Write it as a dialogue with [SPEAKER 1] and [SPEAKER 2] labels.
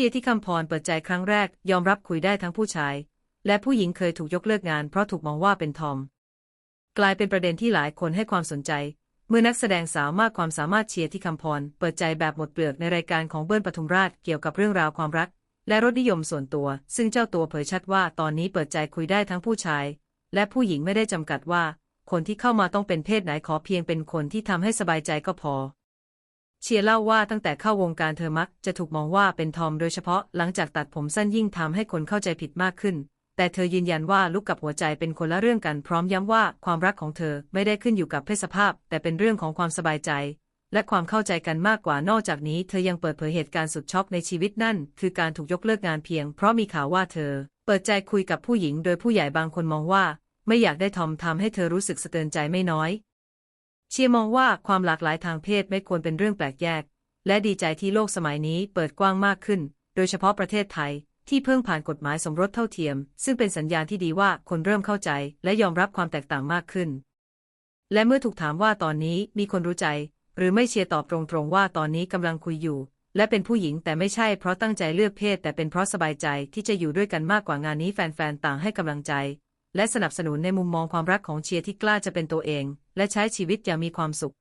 [SPEAKER 1] ชียร์ที่คำพรเปิดใจครั้งแรก ยอมรับคุยได้ทั้งผู้ชาย และผู้หญิงเคยถูกยกเลิกงานเพราะถูกมองว่าเป็นทอม กลายเป็นประเด็นที่หลายคนให้ความสนใจ เมื่อนักแสดงสาวมากความสามารถเชียร์ที่คำพรเปิดใจแบบหมดเปลือกในรายการของเบิ้ลปทุมราชเกี่ยวกับเรื่องราวความรัก และรสนิยมส่วนตัว ซึ่งเจ้าตัวเผยชัดว่าตอนนี้เปิดใจคุยได้ทั้งผู้ชาย และผู้หญิงไม่ได้จำกัดว่า คนที่เข้ามาต้องเป็นเพศไหนขอเพียงเป็นคนที่ทำให้สบายใจก็พอ เชียร์เล่าว่าตั้งแต่เข้าวงการเธอมักจะถูกมองว่าเป็นทอมโดยเฉพาะหลังจากตัดผมสั้นยิ่งทำให้คนเข้าใจผิดมากขึ้น แต่เธอยืนยันว่าลุกกับหัวใจเป็นคนละเรื่องกันพร้อมย้ำว่าความรักของเธอไม่ได้ขึ้นอยู่กับเพศสภาพ แต่เป็นเรื่องของความสบายใจ และความเข้าใจกันมากกว่านอกจากนี้เธอยังเปิดเผยเหตุการณ์สุดช็อกในชีวิตนั่น คือการถูกยกเลิกงานเพียง เพราะมีข่าวว่าเธอ เปิดใจคุยกับผู้หญิง โดยผู้ใหญ่บางคนมองว่า ไม่อยากได้ทอมทำให้เธอรู้สึกสะเตือนใจไม่น้อย เชียร์มองว่าความหลากหลายทางเพศไม่ควรเป็นเรื่องแปลกแยก และดีใจที่โลกสมัยนี้เปิดกว้างมากขึ้น โดยเฉพาะประเทศไทย ที่เพิ่งผ่านกฎหมายสมรสเท่าเทียม ซึ่งเป็นสัญญาณที่ดีว่าคนเริ่มเข้าใจ และยอมรับความแตกต่างมากขึ้น และเมื่อถูกถามว่าตอนนี้มีคนรู้ใจ หรือไม่เชียร์ตอบตรงๆว่าตอนนี้กำลังคุยอยู่ และเป็นผู้หญิงแต่ไม่ใช่เพราะตั้งใจเลือกเพศ แต่เป็นเพราะสบายใจที่จะอยู่ด้วยกันมากกว่างานนี้แฟนๆต่างให้กำลังใจ และสนับสนุนในมุมมองความรักของเชียร์ที่กล้าจะเป็นตัวเอง และใช้ชีวิตอย่างมีความสุข